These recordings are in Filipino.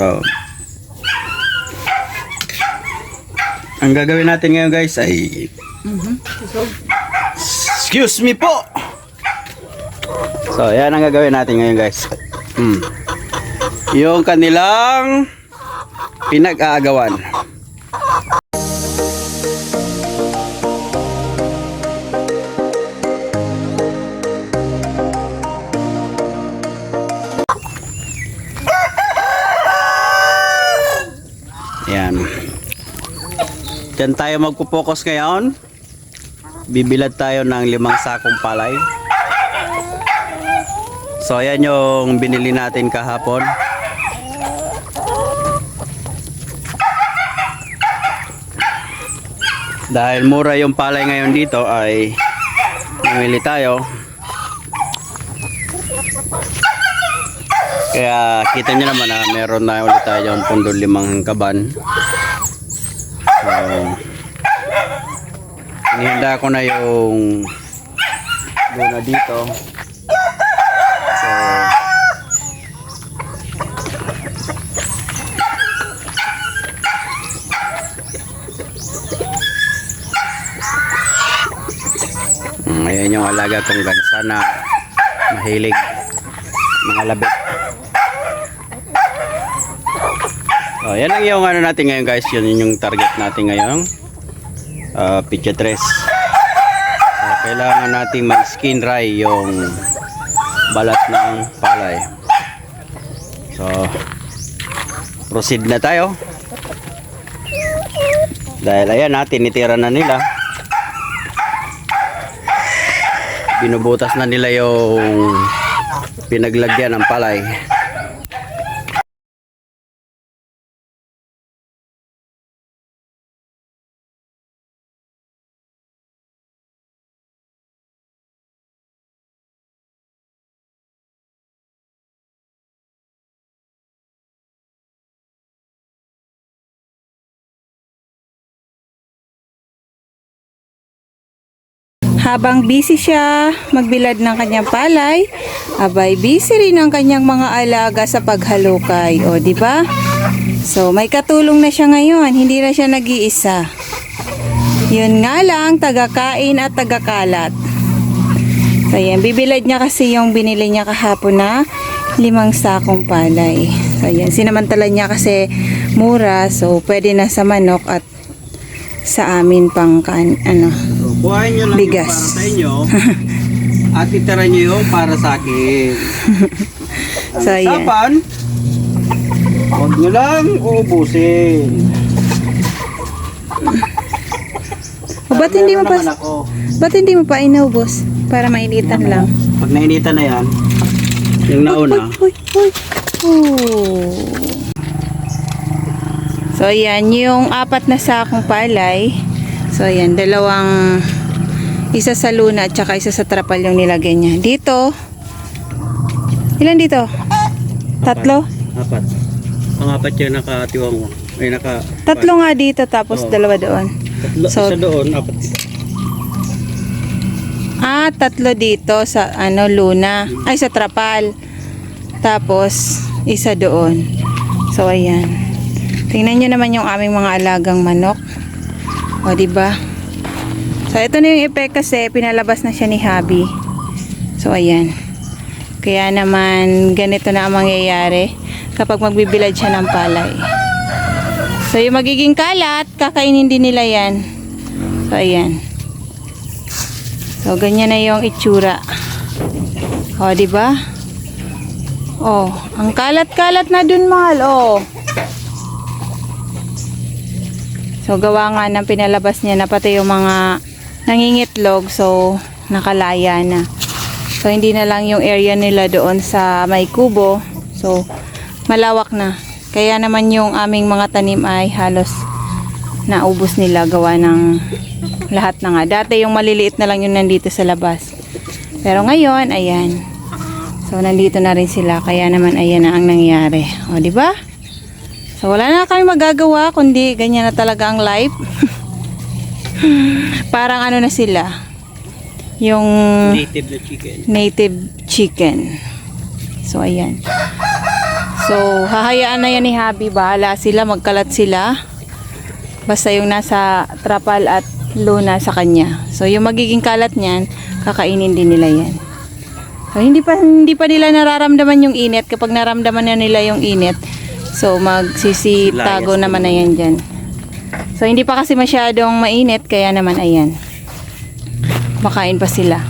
So, ang gagawin natin ngayon guys ay Excuse me po! So, yan ang gagawin natin ngayon guys. Hmm. Yung kanilang pinag-aagawan. Diyan tayo magpo-focus ngayon. Bibilad tayo ng limang sakong palay. So ayan yung binili natin kahapon. Dahil mura yung palay ngayon dito ay namili tayo. Kaya kita nyo naman na meron na ulit tayong pundo limang kaban. So, inihanda ko na yung luna dito. So, Ayan yung alaga kong gansa na mahilig mga labit. Oh, yan lang yung ano natin ngayon guys. Yun yung target natin ngayon. Uh, pitcha tres. So, kailangan nating mag-skin dry yung balat ng palay. So, proceed na tayo. Dahil ayan na, tinitira na nila. Binubutas na nila yung pinaglagyan ng palay. Habang busy siya magbilad ng kanyang palay, abay busy rin ang kanyang mga alaga sa paghalukay. O, di ba? So, may katulong na siya ngayon. Hindi na siya nag-iisa. Yun nga lang, tagakain at tagakalat. So, yan. Bibilad niya kasi yung binili niya kahapon na limang sakong palay. So, yan. Sinamantala niya kasi mura. So, pwede na sa manok at sa amin pang kan, ano, buhayin nyo lang Bigas. yung para sa inyo. at itira nyo yung para sa akin. So, ayan. usapan, huwag nyo lang uubusin. O, ba't hindi mo pa, naman ako. ba't hindi mo pa inaubos? Para mainitan lang. Pag nainitan na yan, yung nauna, uy, uy. Oh. So, ayan, yung apat na sakong palay. So, ayan, dalawang, isa sa luna at saka isa sa trapal yung nilagay niya. Dito, ilan dito? Tatlo? apat. Pangapat yung nakatiwang mo. Ay, naka... Tatlo nga dito, tapos Oo. dalawa doon. Tatlo, So- isa doon, apat. Ah, tatlo dito sa ano luna. Ay sa trapal. Tapos isa doon. So ayan. Tingnan niyo naman yung aming mga alagang manok. O di ba? So ito na yung effect kasi pinalabas na siya ni Habi. So ayan. Kaya naman ganito na ang mangyayari kapag magbibilad siya ng palay. So yung magiging kalat, kakainin din nila yan. So ayan. So, ganyan na yung itsura. O, di ba? Oh, ang kalat-kalat na dun, mahal. Oh. So, gawa nga ng pinalabas niya na pati yung mga nangingitlog. So, nakalaya na. So, hindi na lang yung area nila doon sa may kubo. So, malawak na. Kaya naman yung aming mga tanim ay halos naubos nila gawa ng lahat na nga. Dati yung maliliit na lang yung nandito sa labas. Pero ngayon, ayan. So, nandito na rin sila. Kaya naman, ayan na ang nangyari. O, di ba? So, wala na kami magagawa, kundi ganyan na talaga ang life. Parang ano na sila. Yung Native na chicken. native chicken. So, ayan. So, hahayaan na yan ni Habi. Bahala sila, magkalat sila. Basta yung nasa trapal at luna sa kanya. So, yung magiging kalat niyan, kakainin din nila yan. So, hindi pa, hindi pa nila nararamdaman yung init. Kapag naramdaman na nila yung init, so magsisitago naman na yan dyan. So, hindi pa kasi masyadong mainit, kaya naman ayan. Makain pa sila.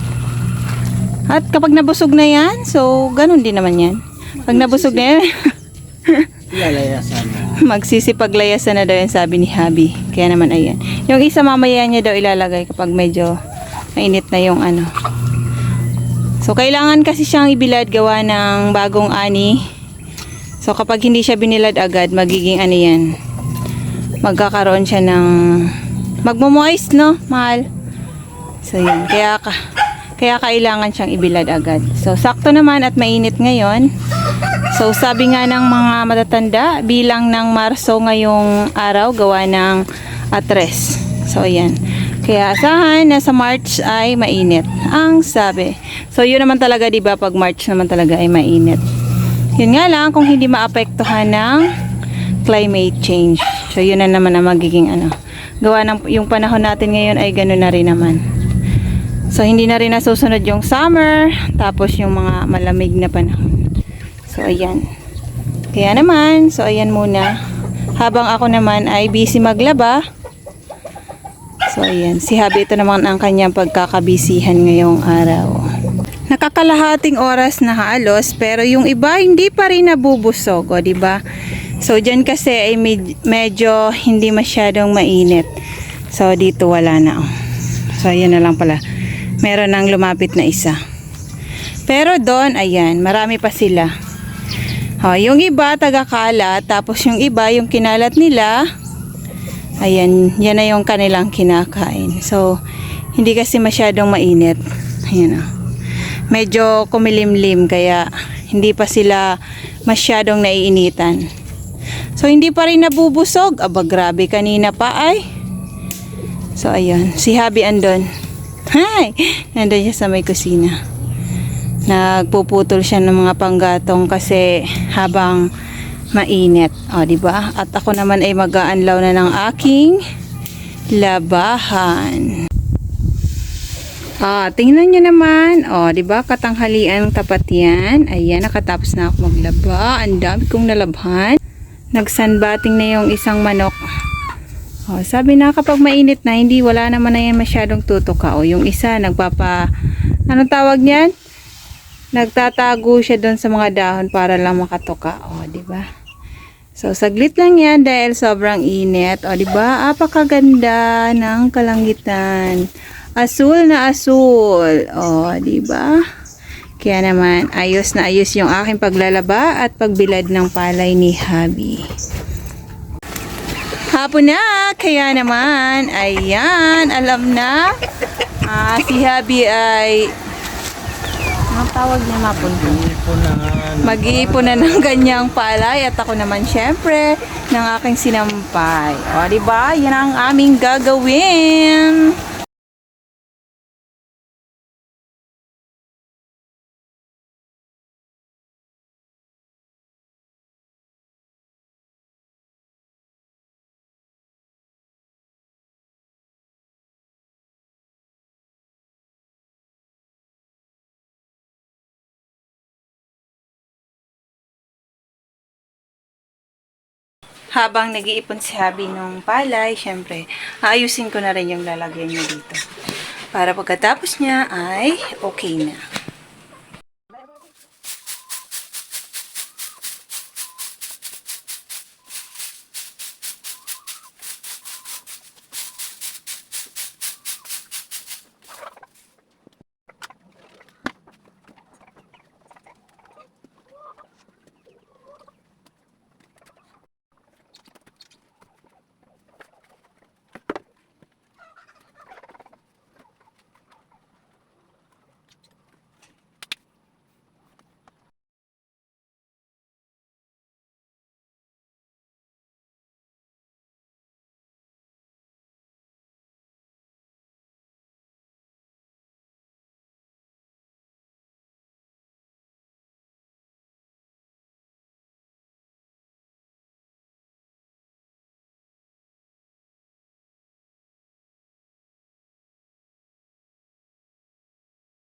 At kapag nabusog na yan, so ganun din naman yan. Pag nabusog na yan, magsisipaglayasan na daw yan sabi ni Habi. Kaya naman ayan. Yung isa mamaya niya daw ilalagay kapag medyo mainit na yung ano. So kailangan kasi siyang ibilad gawa ng bagong ani. So kapag hindi siya binilad agad, magiging ano yan. Magkakaroon siya ng magmo-moist, no? Mahal. So yun. Kaya ka kaya kailangan siyang ibilad agad. So sakto naman at mainit ngayon. So sabi nga ng mga matatanda, bilang ng Marso ngayong araw gawa ng atres. So ayan. Kaya asahan na sa March ay mainit. Ang sabi. So yun naman talaga 'di ba pag March naman talaga ay mainit. Yun nga lang kung hindi maapektuhan ng climate change. So yun na naman ang magiging ano. Gawa ng yung panahon natin ngayon ay ganoon na rin naman. So hindi na rin nasusunod yung summer, tapos yung mga malamig na panahon. So ayan. Kaya naman, so ayan muna. Habang ako naman ay busy maglaba. So ayan, si Habi ito naman ang kanyang pagkakabisihan ngayong araw. Nakakalahating oras na halos, pero yung iba hindi pa rin nabubusog, o di ba? So diyan kasi ay med- medyo hindi masyadong mainit. So dito wala na. oh. So ayan na lang pala. Meron nang lumapit na isa. Pero doon, ayan, marami pa sila. Oh, yung iba taga-kalat, tapos yung iba yung kinalat nila, ayan, yan na yung kanilang kinakain. So, hindi kasi masyadong mainit. Ayan oh. Medyo kumilimlim kaya hindi pa sila masyadong naiinitan. So, hindi pa rin nabubusog. Aba, grabe kanina pa ay. So, ayun. Si Habi andon. Hi! Nandun siya sa may kusina. Nagpuputol siya ng mga panggatong kasi habang mainit. O, di ba? At ako naman ay mag-aanlaw na ng aking labahan. Ah, tingnan nyo naman. O, di ba? Katanghalian tapat yan. Ayan, nakatapos na ako maglaba. Ang dami kong nalabhan. Nagsanbating na yung isang manok. O, sabi na kapag mainit na, hindi wala naman na yan masyadong tutuka. O, yung isa, nagpapa, anong tawag niyan? Nagtatago siya doon sa mga dahon para lang makatuka. O, di ba? So, saglit lang yan dahil sobrang init. O, di ba? Apakaganda ng kalangitan. Asul na asul. O, di ba? Kaya naman, ayos na ayos yung aking paglalaba at pagbilad ng palay ni Habi. Hapon na, kaya naman, ayan, alam na, ah, si Habi ay, anong tawag niya mapon? Mag-iipon na ng ganyang palay at ako naman syempre ng aking sinampay. O, di ba? Yan ang aming gagawin. Habang nag-iipon si Habi ng palay, syempre, aayusin ko na rin yung lalagyan niya dito. Para pagkatapos niya ay okay na.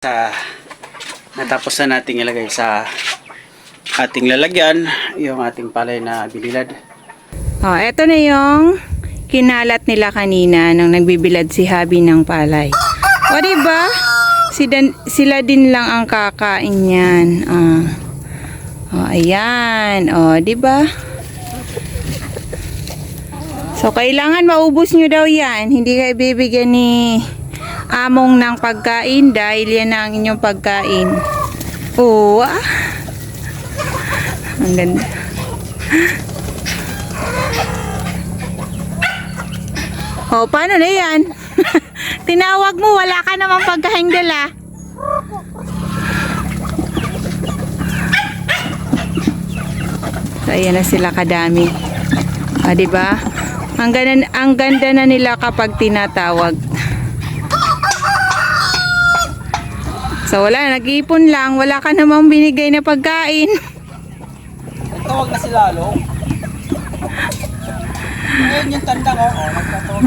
Sa natapos na nating ilagay sa ating lalagyan yung ating palay na bililad. Oh, eto na yung kinalat nila kanina nung nagbibilad si Habi ng palay. O, di ba? Si dan- sila din lang ang kakain yan. Ah. Oh, ayan. O, di ba? So, kailangan maubos nyo daw yan. Hindi kayo bibigyan ni among ng pagkain dahil yan ang inyong pagkain. Oo, ah. Ang ganda. O, paano na yan? Tinawag mo, wala ka namang pagkaing dala. So, ayan na sila kadami. Ah, di ba? Ang ganda, ang ganda na nila kapag tinatawag. So, wala, nag-iipon lang. Wala ka namang binigay na pagkain. Tawag na si Lalo. Ayun yung tanda ko. Oh, nagtatawag.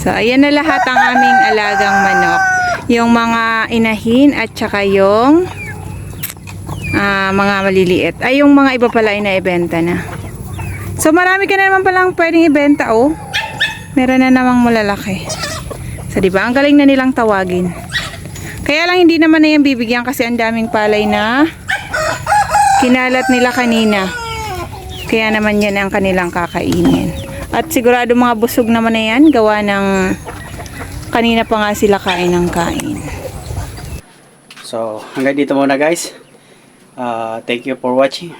So, ayan na lahat ang aming alagang manok. Yung mga inahin at saka yung ah, mga maliliit. Ay, yung mga iba pala ay naibenta na. So, marami ka na naman palang pwedeng ibenta, oh. Meron na namang malalaki. So, di ba? Ang galing na nilang tawagin. Kaya lang hindi naman na yan bibigyan kasi ang daming palay na kinalat nila kanina. Kaya naman yan ang kanilang kakainin. At sigurado mga busog naman na yan, gawa ng kanina pa nga sila kain ng kain. So, hanggang dito muna guys. Uh, thank you for watching.